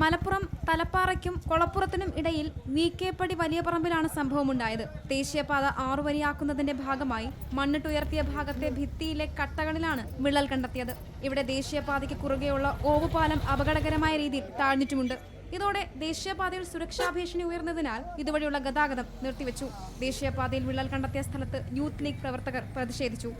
മലപ്പുറം തലപ്പാറയ്ക്കും കൊളപ്പുറത്തിനും ഇടയിൽ V K പടി വലിയ പറമ്പിലാണ് സംഭവമുണ്ടായത്. ദേശീയപാത ആറുവരിയാക്കുന്നതിന്റെ ഭാഗമായി മണ്ണിട്ടുയർത്തിയ ഭാഗത്തെ ഭിത്തിയിലെ കട്ടകളിലാണ് വിള്ളൽ കണ്ടെത്തിയത്. ഇവിടെ ദേശീയപാതയ്ക്ക് കുറുകെയുള്ള ഓവുപാലം അപകടകരമായ രീതിയിൽ താഴ്ന്നിട്ടുമുണ്ട്. ഇതോടെ ദേശീയപാതയിൽ സുരക്ഷാ ഭീഷണി ഉയർന്നതിനാൽ ഇതുവഴിയുള്ള ഗതാഗതം നിർത്തിവെച്ചു. ദേശീയപാതയിൽ വിള്ളൽ കണ്ടെത്തിയ സ്ഥലത്ത് യൂത്ത് ലീഗ് പ്രവർത്തകർ പ്രതിഷേധിച്ചു.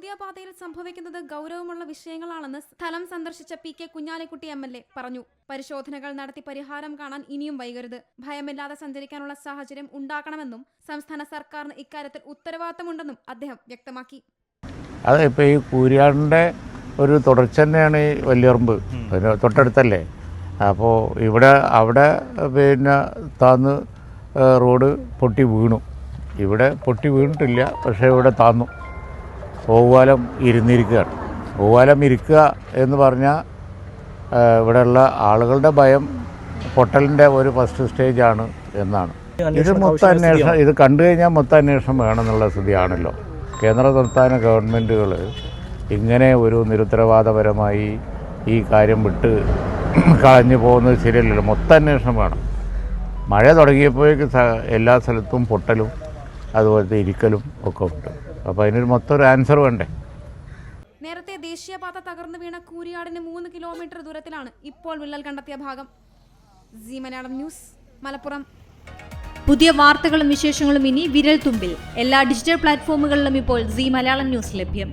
പുതിയ പാതയിൽ സംഭവിക്കുന്നത് ഗൗരവമുള്ള വിഷയങ്ങളാണെന്ന് സ്ഥലം സന്ദർശിച്ച P K Kunhalikutty M L A പറഞ്ഞു. പരിശോധനകൾ നടത്തി പരിഹാരം കാണാൻ ഇനിയും വൈകരുത്. ഭയമില്ലാതെ സഞ്ചരിക്കാനുള്ള സാഹചര്യം ഉണ്ടാക്കണമെന്നും സംസ്ഥാന സർക്കാരിന് ഇക്കാര്യത്തിൽ ഉത്തരവാദിത്തമുണ്ടെന്നും അദ്ദേഹം വ്യക്തമാക്കി. അതെ ഇപ്പോൾ ഈ കൂരിയാടിന്റെ ഒരു തുടർച്ച തന്നെയാണ് ഈ വല്യറമ്പ്. തൊട്ടടുത്തല്ലേ? അപ്പോൾ ഇവിടെ അവിടെ പിന്നെ താന്ന് റോഡ് പൊട്ടി വീണു. ഇവിടെ പൊട്ടി വീണിട്ടില്ല പക്ഷേ ഇവിടെ താന്നു. ഓവാലം ഇരുന്നിരിക്കുകയാണ്. ഓവാലം ഇരിക്കുക എന്ന് പറഞ്ഞാൽ ഇവിടെയുള്ള ആളുകളുടെ ഭയം പൊട്ടലിന്റെ ഒരു ഫസ്റ്റ് സ്റ്റേജാണ് എന്നാണ്. ഇത് മൊത്തം അന്വേഷണം ഇത് കണ്ടു കഴിഞ്ഞാൽ മൊത്തം അന്വേഷണം വേണമെന്നുള്ള സ്ഥിതിയാണല്ലോ. കേന്ദ്ര സംസ്ഥാന ഗവൺമെന്റുകൾ ഇങ്ങനെ ഒരു നിരുത്തരവാദപരമായി ഈ കാര്യം വിട്ട് കളഞ്ഞു പോകുന്നത് ശരിയല്ലല്ലോ. മൊത്തം അന്വേഷണം വേണം. മഴ തുടങ്ങിയപ്പോഴേക്ക് എല്ലാ സ്ഥലത്തും പൊട്ടലും അതുപോലത്തെ ഇരിക്കലും ഒക്കെ ഉണ്ട്. അപ്പോൾ അതിനൊരു മൊത്തം ഒരു ആൻസർ വേണ്ടേ? നേരത്തെ ദേശീയപാത തകർന്നു വീണ കൂരിയാടിന് മൂന്ന് കിലോമീറ്റർ ദൂരത്തിലാണ് ഇപ്പോൾ വിള്ളൽ കണ്ടെത്തിയ ഭാഗം. Zee Malayalam news Malappuram. പുതിയ വാർത്തകളും വിശേഷങ്ങളും ഇനി വിരൽ തുമ്പിൽ എല്ലാ ഡിജിറ്റൽ പ്ലാറ്റ്ഫോമുകളിലും ഇപ്പോൾ സി മലയാളം ന്യൂസ് ലഭ്യം.